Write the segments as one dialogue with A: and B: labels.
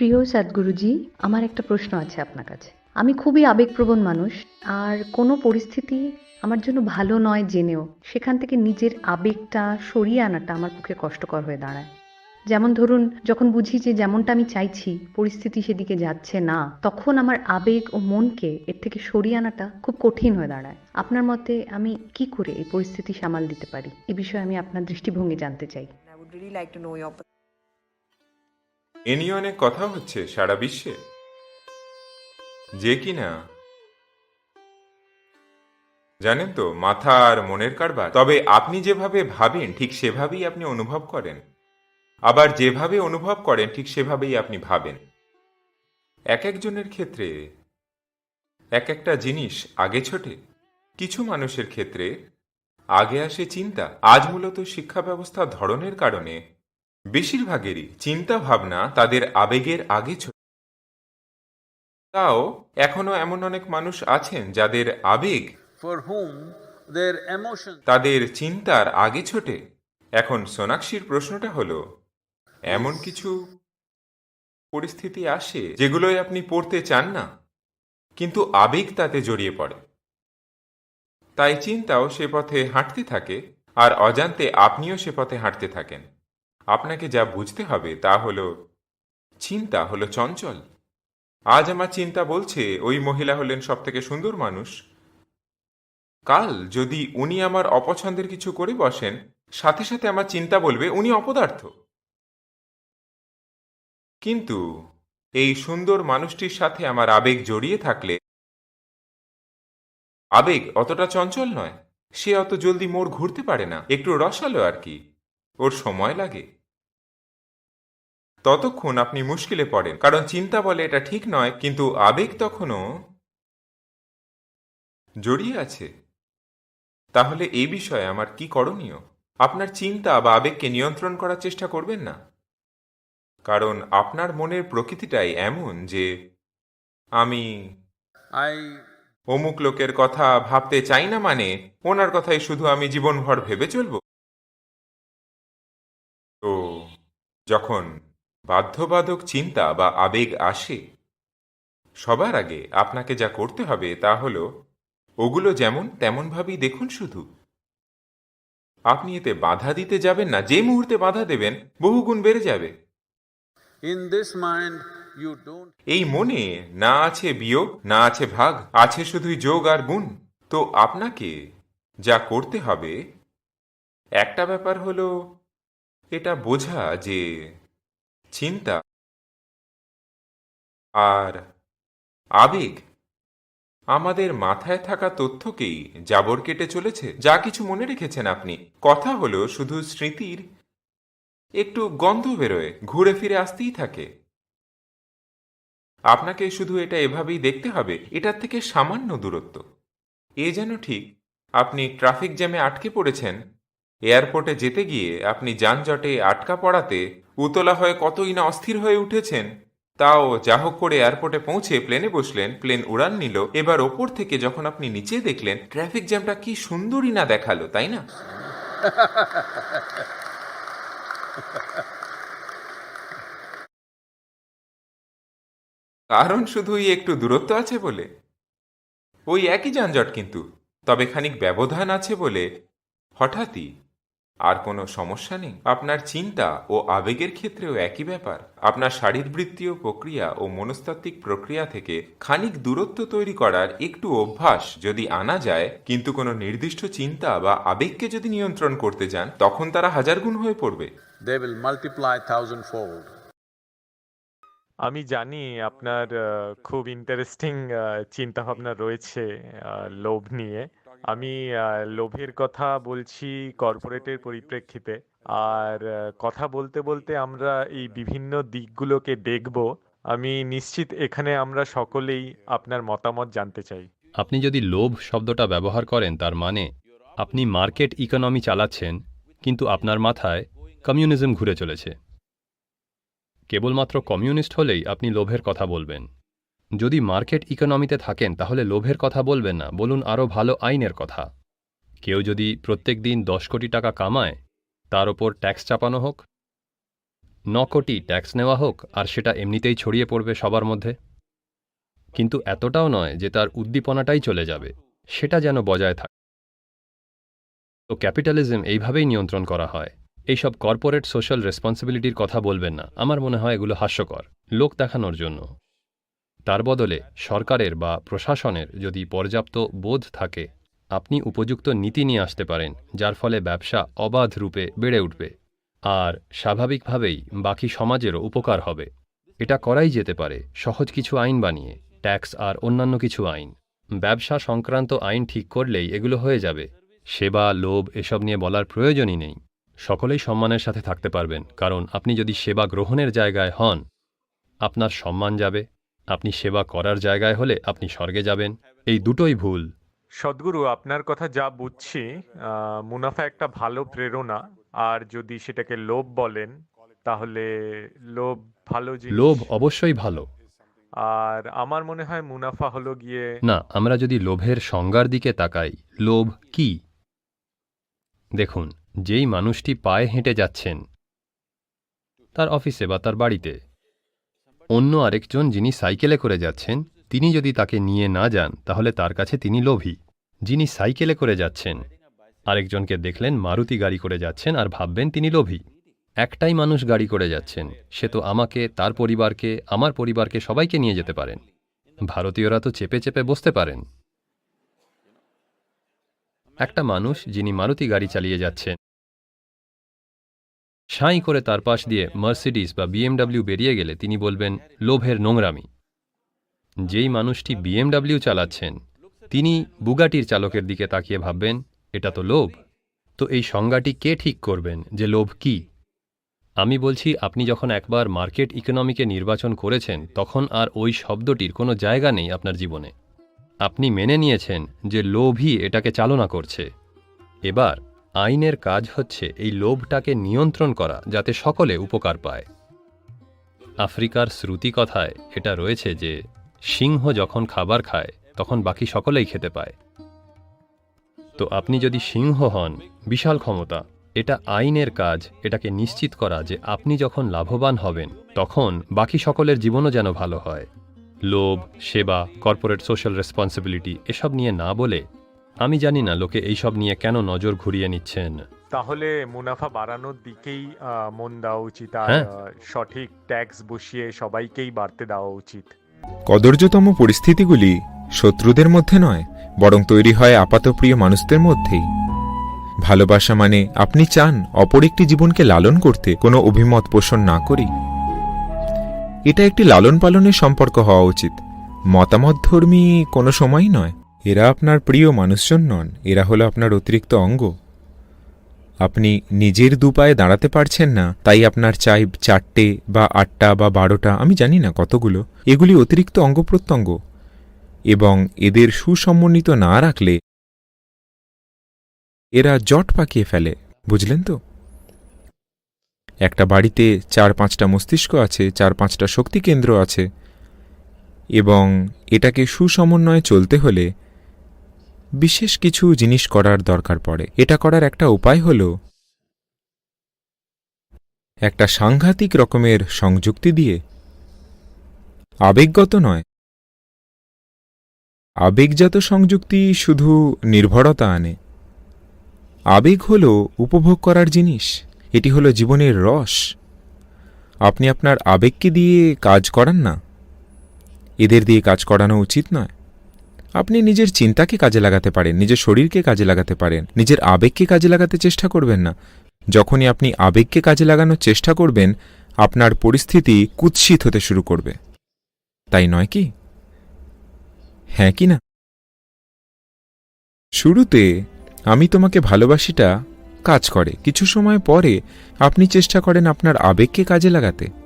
A: প্রিয় সদ্গুরুজি, আমার একটা প্রশ্ন আছে আপনার কাছে। আমি খুবই আবেগপ্রবণ মানুষ, আর কোনো পরিস্থিতি আমার জন্য ভালো নয় জেনেও। সেখান থেকে নিজের আবেগটা সরিয়ে আনাটা আমার পক্ষে কষ্টকর হয়ে দাঁড়ায়। যেমন ধরুন, যখন বুঝি যে যেমনটা আমি চাইছি, পরিস্থিতি সেদিকে যাচ্ছে না, তখন আমার আবেগ ও মনকে এর থেকে সরিয়ে আনাটা খুব কঠিন হয়ে দাঁড়ায়। আপনার মতে আমি কি করে এই পরিস্থিতি সামাল দিতে পারি? এ বিষয়ে আমি আপনার দৃষ্টিভঙ্গি জানতে চাই।
B: এ নিয়ে অনেক কথা হচ্ছে সারা বিশ্বে। যে কিনা জানেন তো, মাথা আর মনের কারবার। তবে আপনি যেভাবে ভাবেন, ঠিক সেভাবেই আপনি অনুভব করেন। আবার যেভাবে অনুভব করেন, ঠিক সেভাবেই আপনি ভাবেন। এক একজনের ক্ষেত্রে এক একটা জিনিস আগে ছোটে, কিছু মানুষের ক্ষেত্রে আগে আসে চিন্তা। আজ মূলত শিক্ষা ব্যবস্থার ধরনের কারণে বেশিরভাগেরই চিন্তা ভাবনা তাদের আবেগের আগে ছোট তাও এখনও এমন অনেক মানুষ আছেন যাদের আবেগ তাদের চিন্তার আগে ছোটে। এখন সোনাক্ষীর প্রশ্নটা হলো এমন কিছু পরিস্থিতি আসে যেগুলোই আপনি পড়তে চান না কিন্তু আবেগ তাতে জড়িয়ে পড়ে। তাই চিন্তাও সে পথে হাঁটতে থাকে আর অজান্তে আপনিও সে পথে হাঁটতে থাকেন। আপনাকে যা বুঝতে হবে তা হলো, চিন্তা হলো চঞ্চল। আজ আমার চিন্তা বলছে, ওই মহিলা হলেন সব থেকে সুন্দর মানুষ। কাল যদি উনি আমার অপছন্দের কিছু করে বসেন, সাথে সাথে আমার চিন্তা বলবে, উনি অপদার্থ। কিন্তু এই সুন্দর মানুষটির সাথে আমার আবেগ জড়িয়ে থাকলে, আবেগ অতটা চঞ্চল নয়। সে অত জলদি মোড় ঘুরতে পারে না। একটু রসালো আর কি। ওর সময় লাগে। ততক্ষণ আপনি মুশকিলে পড়েন। কারণ চিন্তা বলে এটা ঠিক নয় কিন্তু আবেগ তখনও জড়িয়ে আছে। তাহলে এই বিষয়ে আমার কি করণীয়? আপনার চিন্তা বা আবেগকে নিয়ন্ত্রণ করার চেষ্টা করবেন না। কারণ আপনার মনের প্রকৃতিটাই এমন যে আমি অমুক লোকের কথা ভাবতে চাই না মানে ওনার কথাই শুধু আমি জীবনভর ভেবে চলব। তো যখন বাধ্যবাধক চিন্তা বা আবেগ আসে। সবার আগে আপনাকে যা করতে হবে তা হল ওগুলো যেমন তেমনভাবেই দেখুন শুধু। আপনি এতে বাধা দিতে যাবেন না যে মুহূর্তে বাধা দেবেন বহুগুণ বেড়ে যাবে। এই মনে না আছে বিয়োগ না আছে ভাগ আছে শুধুই যোগ আর গুণ। তো আপনাকে যা করতে হবে একটা ব্যাপার হলো এটা বোঝা যে চিন্তা আর আবেগ। আমাদের মাথায় থাকা তথ্যকেই জাবর কেটে চলেছে। যা কিছু মনে রেখেছেন আপনি। কথা হলো শুধু স্মৃতির একটু গন্ধ বেরোয়, ঘুরে ফিরে আসতেই থাকে। আপনাকে শুধু এটা এভাবেই দেখতে হবে, এটার থেকে সামান্য দূরত্ব। এ যেন ঠিক, আপনি ট্রাফিক জ্যামে আটকে পড়েছেন। এয়ারপোর্টে যেতে গিয়ে আপনি যানজটে আটকা পড়াতে উতলা হয়ে কতই না অস্থির হয়ে উঠেছেন, তাও যা হোক করে এয়ারপোর্টে পৌঁছে প্লেনে বসলেন, প্লেন উড়ান নিল। এবার ওপর থেকে যখন আপনি নিচে দেখলেন, ট্রাফিক জ্যামটা কি সুন্দরই না দেখাল, তাই না? কারণ শুধুই একটু দূরত্ব আছে বলে। ওই একই যানজট কিন্তু, তবে খানিক ব্যবধান আছে বলে হঠাৎই আর কোনো সমস্যা নেই। আপনার চিন্তা ও আবেগের ক্ষেত্রেও একই ব্যাপার। আপনার শারীরবৃত্তীয় প্রক্রিয়া ও মনস্তাত্ত্বিক প্রক্রিয়া থেকে খানিক দূরত্ব তৈরি করার একটু অভ্যাস যদি আনা যায় কিন্তু কোনো নির্দিষ্ট চিন্তা বা আবেগকে যদি নিয়ন্ত্রণ করতে যান তখন তারা হাজার গুণ হয়ে পড়বে।
C: Will multiply thousandfold.
D: আমি জানি আপনার খুব ইন্টারেস্টিং চিন্তা ভাবনা রয়েছে লোভ নিয়ে। আমি লোভের কথা বলছি কর্পোরেটের পরিপ্রেক্ষিতে। আর কথা বলতে বলতে আমরা এই বিভিন্ন দিকগুলোকে দেখব। আমি নিশ্চিত এখানে আমরা সকলেই আপনার মতামত জানতে চাই।
E: আপনি যদি লোভ শব্দটা ব্যবহার করেন তার মানে আপনি মার্কেট ইকোনমি চালাচ্ছেন, কিন্তু আপনার মাথায় কমিউনিজম ঘুরে চলেছে। কেবলমাত্র কমিউনিস্ট হলেই আপনি লোভের কথা বলবেন। যদি মার্কেট ইকোনমিতে থাকেন, তাহলে লোভের কথা বলবেন না, বলুন আরও ভালো আইনের কথা। কেউ যদি প্রত্যেক দিন দশ কোটি টাকা কামায়, তার ওপর ট্যাক্স চাপানো হোক, ন কোটি ট্যাক্স নেওয়া হোক, আর সেটা এমনিতেই ছড়িয়ে পড়বে সবার মধ্যে। কিন্তু এতটাও নয় যে তার উদ্দীপনাটাই চলে যাবে, সেটা যেন বজায় থাকে। তো ক্যাপিটালিজম এইভাবেই নিয়ন্ত্রণ করা হয়। এইসব কর্পোরেট সোশ্যাল রেসপন্সিবিলিটির কথা বলবেন না, আমার মনে হয় এগুলো হাস্যকর, লোক দেখানোর জন্য। তার বদলে সরকারের বা প্রশাসনের যদি পর্যাপ্ত বোধ থাকে, আপনি উপযুক্ত নীতি নিয়ে আসতে পারেন, যার ফলে ব্যবসা অবাধ রূপে বেড়ে উঠবে আর স্বাভাবিকভাবেই বাকি সমাজেরও উপকার হবে। এটা করাই যেতে পারে সহজ কিছু আইন বানিয়ে, ট্যাক্স আর অন্যান্য কিছু আইন। ব্যবসা সংক্রান্ত আইন ঠিক করলেই এগুলো হয়ে যাবে। সেবা, লোভ এসব নিয়ে বলার প্রয়োজনই নেই। সকলেই সম্মানের সাথে থাকতে পারবেন, কারণ আপনি যদি সেবা গ্রহণের জায়গায় হন, আপনার সম্মান যাবে। আপনি সেবা করার জায়গায় হলে আপনি স্বর্গে যাবেন। এই দুটোই ভুল।
D: সদ্গুরু আপনার কথা যা বুঝছি আহ, মুনাফা একটা ভালো প্রেরণা। আর যদি সেটাকে লোভ বলেন তাহলে লোভ ভালো জিনিস।
E: লোভ অবশ্যই ভালো।
D: আর আমার মনে হয় মুনাফা হলো গিয়ে
E: না আমরা যদি লোভের সংজ্ঞার দিকে তাকাই লোভ কি? দেখুন যেই মানুষটি পায়ে হেঁটে যাচ্ছেন তার অফিসে বা তার বাড়িতে অন্য আরেকজন যিনি সাইকেলে করে যাচ্ছেন, তিনি যদি তাকে নিয়ে না যান, তাহলে তার কাছে তিনি লোভী। যিনি সাইকেলে করে যাচ্ছেন, আরেকজনকে দেখলেন মারুতি গাড়ি করে যাচ্ছেন আর ভাববেন তিনি লোভী। একটাই মানুষ গাড়ি করে যাচ্ছেন, সে তো আমাকে, তার পরিবারকে, আমার পরিবারকে সবাইকে নিয়ে যেতে পারেন। ভারতীয়রা তো চেপে চেপে বসতে পারেন। একটা মানুষ যিনি মারুতি গাড়ি চালিয়ে যাচ্ছেন সাঁই করে তার পাশ দিয়ে মার্সিডিস বা বিএমডাব্লিউ বেরিয়ে গেলে তিনি বলবেন, লোভের নোংরামি। যেই মানুষটি বিএমডাব্লিউ চালাচ্ছেন, তিনি বুগাটির চালকের দিকে তাকিয়ে ভাববেন, এটা তো লোভ। তো এই সংজ্ঞাটি কে ঠিক করবেন, যে লোভ কি? আমি বলছি, আপনি যখন একবার মার্কেট ইকোনমিকে নির্বাচন করেছেন, তখন আর ওই শব্দটির কোনো জায়গা নেই আপনার জীবনে। আপনি মেনে নিয়েছেন যে লোভই এটাকে চালনা করছে। এবার আইনের কাজ হচ্ছে এই লোভটাকে নিয়ন্ত্রণ করা, যাতে সকলে উপকার পায়। আফ্রিকার শ্রুতি কথায় এটা রয়েছে যে, সিংহ যখন খাবার খায়, তখন বাকি সকলেই খেতে পায়। তো আপনি যদি সিংহ হন, বিশাল ক্ষমতা, এটা আইনের কাজ, এটাকে নিশ্চিত করা যে আপনি যখন লাভবান হবেন, তখন বাকি সকলের জীবনও যেন ভালো হয়। লোভ, সেবা, কর্পোরেট সোশ্যাল রেসপন্সিবিলিটি, এসব নিয়ে না বলে আমি জানি না লোকে এইসব নিয়ে কেন নজর ঘুরিয়ে নিচ্ছেন।
D: তাহলে মুনাফা বাড়ানোর দিকেই আহ, মন দেওয়া উচিত আর
E: হ্যাঁ।
D: আহ, সঠিক ট্যাক্স বসিয়ে সবাইকেই বাড়তে দেওয়া উচিত।
B: কদর্যতম পরিস্থিতিগুলি শত্রুদের মধ্যে নয় বরং তৈরি হয় আপাতপ্রিয় মানুষদের মধ্যেই। ভালোবাসা মানে আপনি চান অপর একটি জীবনকে লালন করতে কোনো অভিমত পোষণ না করেই এটা একটি লালন পালনের সম্পর্ক হওয়া উচিত। মতামতধর্মী কোনো সময়ই নয়। এরা আপনার প্রিয় মানুষজন নন, এরা হলো আপনার অতিরিক্ত অঙ্গ। আপনি নিজের দুপায়ে দাঁড়াতে পারছেন না, তাই আপনার চাই চারটে বা আটটা বা বারোটা, আমি জানি না কতগুলো, এগুলি অতিরিক্ত অঙ্গ প্রত্যঙ্গ। এবং এদের সুসমন্বিত না রাখলে এরা জট পাকিয়ে ফেলে, বুঝলেন তো? একটা বাড়িতে চার পাঁচটা মস্তিষ্ক আছে, চার পাঁচটা শক্তি কেন্দ্র আছে, এবং এটাকে সুসমন্বয়ে চলতে হলে বিশেষ কিছু জিনিস করার দরকার পড়ে। এটা করার একটা উপায় হল একটা সাংঘাতিক রকমের সংযুক্তি দিয়ে। আবেগগত নয়। আবেগজাত সংযুক্তি শুধু নির্ভরতা আনে। আবেগ হল উপভোগ করার জিনিস। এটি হলো জীবনের রস। আপনি আপনার আবেগকে দিয়ে কাজ করান না। এদের দিয়ে কাজ করানো উচিত নয়। আপনি নিজের চিন্তাকে কাজে লাগাতে পারেন, নিজের শরীরকে কাজে লাগাতে পারেন, নিজের আবেগকে কাজে লাগাতে চেষ্টা করবেন না। যখনই আপনি আবেগকে কাজে লাগানোর চেষ্টা করবেন, আপনার পরিস্থিতি কুৎসিত হতে শুরু করবে। তাই নয় কি? হ্যাঁ কি না? শুরুতে আমি তোমাকে ভালোবাসিটা কাজ করে। কিছু সময় পরে আপনি চেষ্টা করেন আপনার আবেগকে কাজে লাগাতে।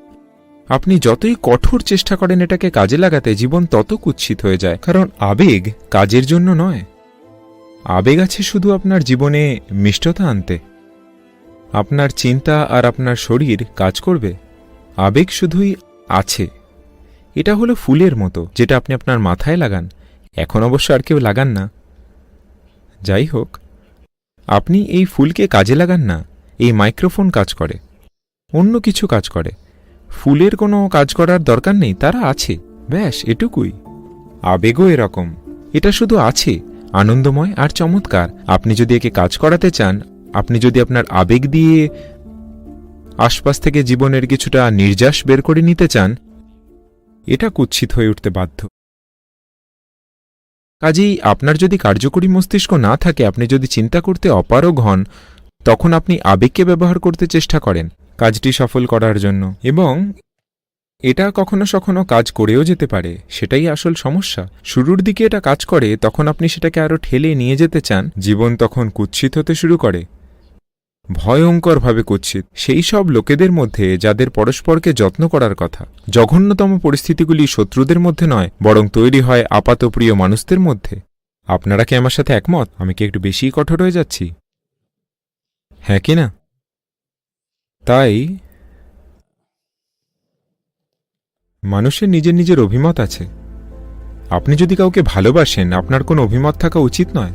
B: আপনি যতই কঠোর চেষ্টা করেন এটাকে কাজে লাগাতে, জীবন তত কুৎসিত হয়ে যায়। কারণ আবেগ কাজের জন্য নয়। আবেগ আছে শুধু আপনার জীবনে মিষ্টতা আনতে। আপনার চিন্তা আর আপনার শরীর কাজ করবে। আবেগ শুধুই আছে। এটা হলো ফুলের মতো, যেটা আপনি আপনার মাথায় লাগান। এখন অবশ্য আর কেউ লাগান না। যাই হোক, আপনি এই ফুলকে কাজে লাগান না। এই মাইক্রোফোন কাজ করে। অন্য কিছু কাজ করে। ফুলের কোনো কাজ করার দরকার নেই, তারা আছে। ব্যাস, এটুকুই। আবেগও এরকম। এটা শুধু আছে, আনন্দময় আর চমৎকার। আপনি যদি একে কাজ করাতে চান, আপনি যদি আপনার আবেগ দিয়ে আশপাশ থেকে জীবনের কিছুটা নির্যাস বের করে নিতে চান, এটা কুৎসিত হয়ে উঠতে বাধ্য। কাজেই আপনার যদি কার্যকরী মস্তিষ্ক না থাকে, আপনি যদি চিন্তা করতে অপারগ হন, তখন আপনি আবেগকে ব্যবহার করতে চেষ্টা করেন। কাজটি সফল করার জন্য। এবং এটা কখনো কখনো কাজ করেও যেতে পারে। সেটাই আসল সমস্যা। শুরুর দিকে এটা কাজ করে, তখন আপনি সেটাকে আরও ঠেলে নিয়ে যেতে চান। জীবন তখন কুৎসিত হতে শুরু করে। ভয়ঙ্করভাবে কুৎসিত। সেই সব লোকেদের মধ্যে যাদের পরস্পরকে যত্ন করার কথা। জঘন্যতম পরিস্থিতিগুলি শত্রুদের মধ্যে নয়, বরং তৈরি হয় আপাতপ্রিয় মানুষদের মধ্যে। আপনারা কি আমার সাথে একমত? আমি কি একটু বেশি কঠোর হয়ে যাচ্ছি? হ্যাঁ কি না? তাই মানুষের নিজের নিজের অভিমত আছে। আপনি যদি কাউকে ভালোবাসেন, আপনার কোনো অভিমত থাকা উচিত নয়।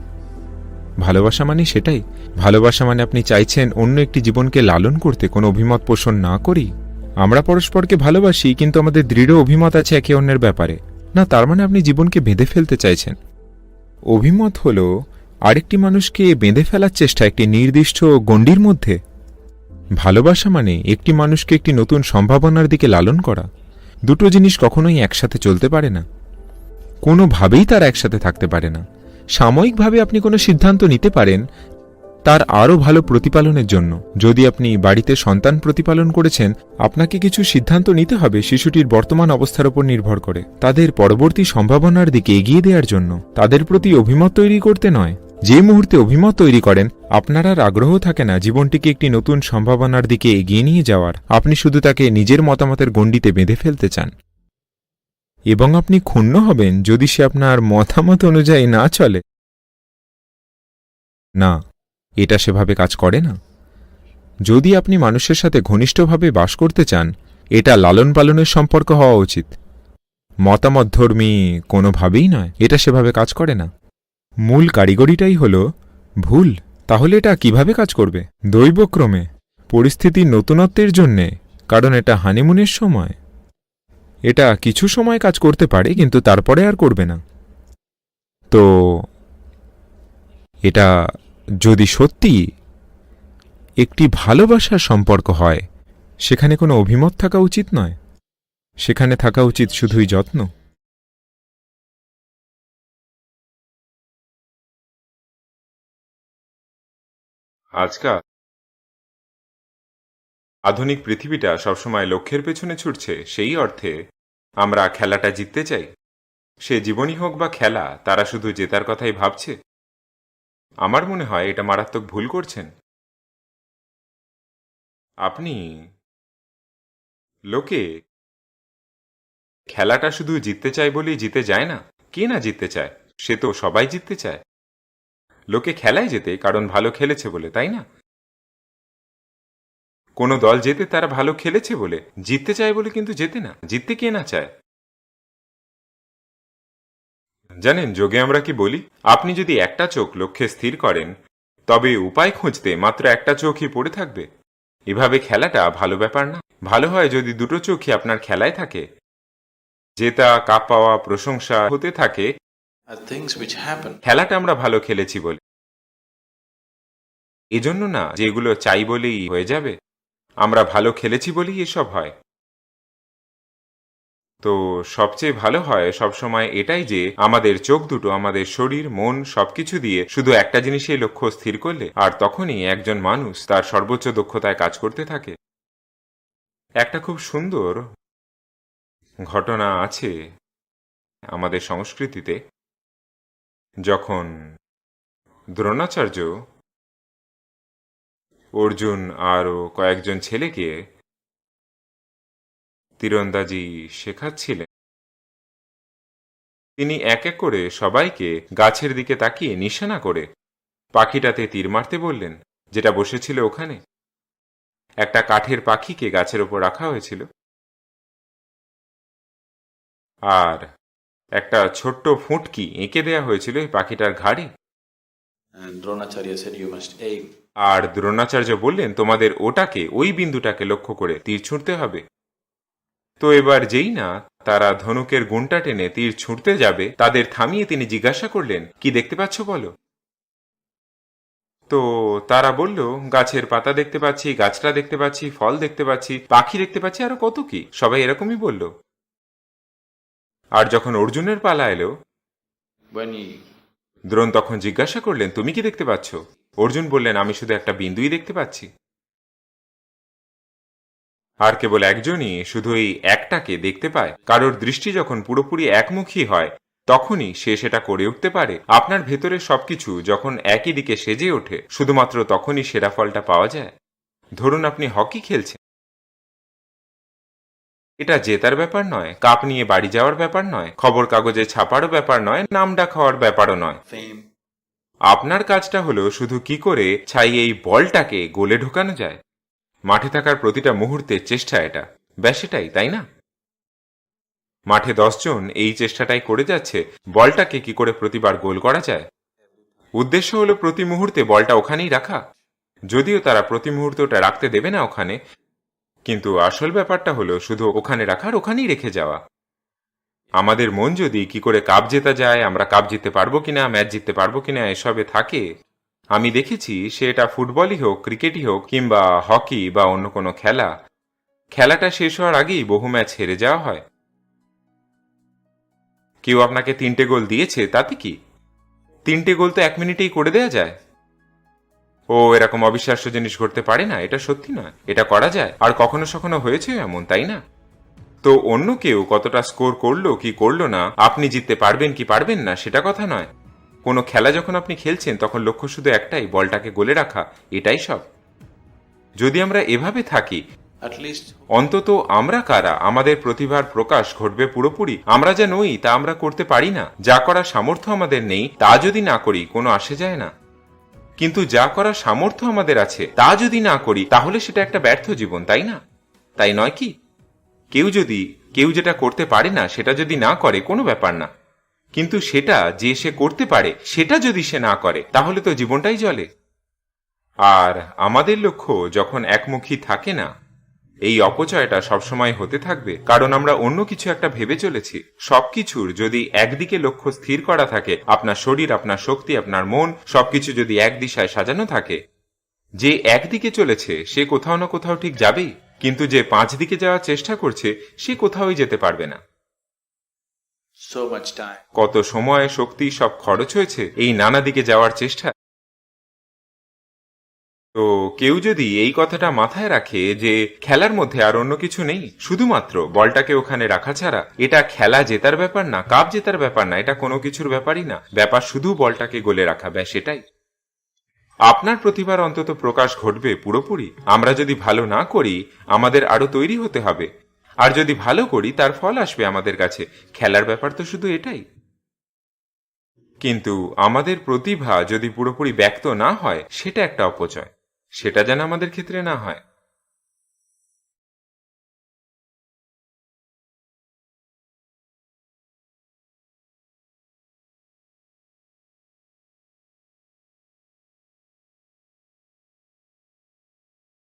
B: ভালোবাসা মানে সেটাই। ভালোবাসা মানে আপনি চাইছেন অন্য একটি জীবনকে লালন করতে, কোনো অভিমত পোষণ না করি। আমরা পরস্পরকে ভালোবাসি, কিন্তু আমাদের দৃঢ় অভিমত আছে একে অন্যের ব্যাপারে। না, তার মানে আপনি জীবনকে বেঁধে ফেলতে চাইছেন। অভিমত হল আরেকটি মানুষকে বেঁধে ফেলার চেষ্টা একটি নির্দিষ্ট গণ্ডির মধ্যে। ভালোবাসা মানে একটি মানুষকে একটি নতুন সম্ভাবনার দিকে লালন করা। দুটো জিনিস কখনোই একসাথে চলতে পারে না। কোনোভাবেই তারা একসাথে থাকতে পারে না। সাময়িকভাবে আপনি কোনো সিদ্ধান্ত নিতে পারেন তার আরও ভালো প্রতিপালনের জন্য। যদি আপনি বাড়িতে সন্তান প্রতিপালন করেছেন, আপনাকে কিছু সিদ্ধান্ত নিতে হবে শিশুটির বর্তমান অবস্থার উপর নির্ভর করে। তাদের পরবর্তী সম্ভাবনার দিকে এগিয়ে দেওয়ার জন্য। তাদের প্রতি অভিমত তৈরি করতে নয়। যে মুহূর্তে অভিমত তৈরি করেন, আপনার আর আগ্রহ থাকে না জীবনটিকে একটি নতুন সম্ভাবনার দিকে এগিয়ে নিয়ে যাওয়ার। আপনি শুধু তাকে নিজের মতামতের গণ্ডিতে বেঁধে ফেলতে চান। এবং আপনি ক্ষুণ্ণ হবেন যদি সে আপনার মতামত অনুযায়ী না চলে। না, এটা সেভাবে কাজ করে না। যদি আপনি মানুষের সাথে ঘনিষ্ঠভাবে বাস করতে চান, এটা লালন পালনের সম্পর্ক হওয়া উচিত। মতামতধর্মী কোনোভাবেই নয়, এটা সেভাবে কাজ করে না। মূল কারিগরিটাই হল, ভুল, তাহলে এটা কীভাবে কাজ করবে? দৈবক্রমে পরিস্থিতির নতুনত্বের জন্যে, কারণ এটা হানিমুনের সময়। এটা কিছু সময় কাজ করতে পারে, কিন্তু তারপরে আর করবে না। তো, এটা যদি সত্যি একটি ভালোবাসার সম্পর্ক হয়, সেখানে কোনো অভিমত থাকা উচিত নয়? সেখানে থাকা উচিত শুধুই যত্ন?
F: আজকাল? আধুনিক পৃথিবীটা সবসময় লক্ষ্যের পেছনে ছুটছে, সেই অর্থে আমরা খেলাটা জিততে চাই। সে জীবনই হোক বা খেলা, তারা শুধু জেতার কথাই ভাবছে। আমার মনে হয় এটা মারাত্মক ভুল করছেন। আপনি লোকে খেলাটা শুধু জিততে চায় বলেই জিতে যায় না? কে না জিততে চায়? সে তো সবাই জিততে চায়। লোকে খেলায় যেতে কারণ ভালো খেলেছে বলে, তাই না? কোনো দল জেতে তারা ভালো খেলেছে বলে, জিততে চায় বলে কিন্তু জেতে না। জিততে কে না চায়? জানেন, যোগে আমরা কি বলি? আপনি যদি একটা চোখ লক্ষ্যে স্থির করেন, তবে উপায় খুঁজতে মাত্র একটা চোখই পড়ে থাকবে। এভাবে খেলাটা ভালো ব্যাপার না। ভালো হয় যদি দুটো চোখই আপনার খেলায় থাকে। জেতা, কাপ পাওয়া, প্রশংসা হতে থাকে খেলাটা আমরা ভালো খেলেছি বলে। এজন্য না যেগুলো চাই বলেই হয়ে যাবে, আমরা ভালো খেলেছি বলেই এসব হয়। তো সবচেয়ে ভালো হয় সবসময় এটাই যে, আমাদের চোখ দুটো, আমাদের শরীর, মন সবকিছু দিয়ে শুধু একটা জিনিসেই লক্ষ্য স্থির করলে, আর তখনই একজন মানুষ তার সর্বোচ্চ দক্ষতায় কাজ করতে থাকে। একটা খুব সুন্দর ঘটনা আছে আমাদের সংস্কৃতিতে। যখন দ্রোণাচার্য অর্জুন আরও কয়েকজন ছেলেকে তীরন্দাজি শেখাচ্ছিলেন, তিনি এক এক করে সবাইকে গাছের দিকে তাকিয়ে নিশানা করে পাখিটাতে তীর মারতে বললেন, যেটা বসেছিল ওখানে, একটা কাঠের পাখিকে গাছের ওপর রাখা হয়েছিল। আর একটা ছোট্ট ফুটকি এঁকে দেয়া হয়েছিল এই পাখিটার ঘাড়ে।
G: And said, You must aim.
B: আর দ্রোণাচার্য বললেন তোমাদের ওটাকে ওই বিন্দুটাকে লক্ষ্য করে তীর ছুঁড়তে হবে। তো এবার যেই না তারা ধনুকের গুণটা টেনে তীর ছুঁড়তে যাবে তাদের থামিয়ে তিনি জিজ্ঞাসা করলেন কি দেখতে পাচ্ছ বলো? তো তারা বলল গাছের পাতা দেখতে পাচ্ছি গাছটা দেখতে পাচ্ছি ফল দেখতে পাচ্ছি পাখি দেখতে পাচ্ছি আরও কত কি? সবাই এরকমই বলল। আর যখন অর্জুনের পালা এলো দ্রোণ তখন জিজ্ঞাসা করলেন তুমি কি দেখতে পাচ্ছ? অর্জুন বললেন আমি শুধু একটা বিন্দুই দেখতে পাচ্ছি। আর কেবল একজনই শুধু এই একটাকে দেখতে পায়। কারোর দৃষ্টি যখন পুরোপুরি একমুখী হয় তখনই সে সেটা করে উঠতে পারে। আপনার ভেতরে সবকিছু যখন একই দিকে সেজে ওঠে শুধুমাত্র তখনই সেরা ফলটা পাওয়া যায়। ধরুন আপনি হকি খেলছেন। এটা জেতার ব্যাপার নয় কাপ নিয়ে বাড়ি যাওয়ার ব্যাপার নয় খবর কাগজে ছাপারও ব্যাপার নয় নাম ডাকাওয়ার ব্যাপারও নয়। আপনার কাজটা হলো শুধু কি করে ছাই এই বলটাকে গোলে ঢোকানো যায়। মাঠে থাকার প্রতিটা মুহূর্তের চেষ্টা এটা। ব্যাস এটাই তাই না? মাঠে দশজন এই চেষ্টাটাই করে যাচ্ছে বলটাকে কি করে প্রতিবার গোল করা যায়? উদ্দেশ্য হলো প্রতি মুহূর্তে বলটা ওখানেই রাখা। যদিও তারা প্রতি মুহূর্তে ওটা রাখতে দেবে না ওখানে কিন্তু আসল ব্যাপারটা হলো শুধু ওখানে রাখার ওখানেই রেখে যাওয়া। আমাদের মন যদি কি করে কাপ জেতা যায়, আমরা কাপ জিততে পারব কিনা, ম্যাচ জিততে পারব কিনা, এসবে থাকে। আমি দেখেছি সে এটা ফুটবলই হোক, ক্রিকেটই হোক, কিংবা হকি বা অন্য কোনো খেলা। খেলাটা শেষ হওয়ার আগেই বহু ম্যাচ হেরে যাওয়া হয়। কেউ আপনাকে তিনটে গোল দিয়েছে, তাতে কি? তিনটে গোল তো এক মিনিটেই করে দেয়া যায়। ও এরকম অবিশ্বাস্য জিনিস ঘটতে পারে না এটা সত্যি নয়। এটা করা যায়। আর কখনো সখনো হয়েছে এমন তাই না? তো অন্য কেউ কতটা স্কোর করল কি করল না আপনি জিততে পারবেন কি পারবেন না সেটা কথা নয়। কোনো খেলা যখন আপনি খেলছেন তখন লক্ষ্য শুধু একটাই বলটাকে গোলে রাখা এটাই সব। যদি আমরা এভাবে থাকি অন্তত আমরা কারা আমাদের প্রতিভার প্রকাশ ঘটবে পুরোপুরি। আমরা যা নই তা আমরা করতে পারি না। যা করার সামর্থ্য আমাদের নেই তা যদি না করি কোনো আসে যায় না। কিন্তু যা করার সামর্থ্য আমাদের আছে, তা যদি না করি, তাহলে সেটা একটা ব্যর্থ জীবন, তাই না? তাই নয় কি? কেউ যদি, কেউ যেটা করতে পারে না, সেটা যদি না করে, কোনো ব্যাপার না। কিন্তু সেটা যে সে করতে পারে, সেটা যদি সে না করে, তাহলে তো জীবনটাই জলে। আর আমাদের লক্ষ্য যখন একমুখী থাকে না এই অপচয়টা সবসময় হতে থাকবে কারণ আমরা অন্য কিছু একটা ভেবে চলেছি। সবকিছুর যদি একদিকে লক্ষ্য স্থির করা থাকে আপনার শরীর আপনার শক্তি আপনার মন সবকিছু যদি এক দিশায় সাজানো থাকে যে একদিকে চলেছে সে কোথাও না কোথাও ঠিক যাবেই কিন্তু যে পাঁচ দিকে যাওয়ার চেষ্টা করছে সে কোথাওই যেতে পারবে না. কত সময় শক্তি সব খরচ হয়েছে এই নানা দিকে যাওয়ার চেষ্টা। তো কেউ যদি এই কথাটা মাথায় রাখে যে খেলার মধ্যে আর অন্য কিছু নেই, শুধুমাত্র বলটাকে ওখানে রাখা ছাড়া, এটা খেলা জেতার ব্যাপার না, কাপ জেতার ব্যাপার না, এটা কোনো কিছুর ব্যাপারই না। ব্যাপার শুধু বলটাকে গোলে রাখা, ব্যাস সেটাই আপনার প্রতিভার অন্তত প্রকাশ ঘটবে পুরোপুরি। আমরা যদি ভালো না করি, আমাদের আরও তৈরি হতে হবে। আর যদি ভালো করি, তার ফল আসবে আমাদের কাছে। খেলার ব্যাপার তো শুধু এটাই। কিন্তু আমাদের প্রতিভা যদি পুরোপুরি ব্যক্ত না হয়, সেটা একটা অপচয়। সেটা যেন আমাদের ক্ষেত্রে না হয়।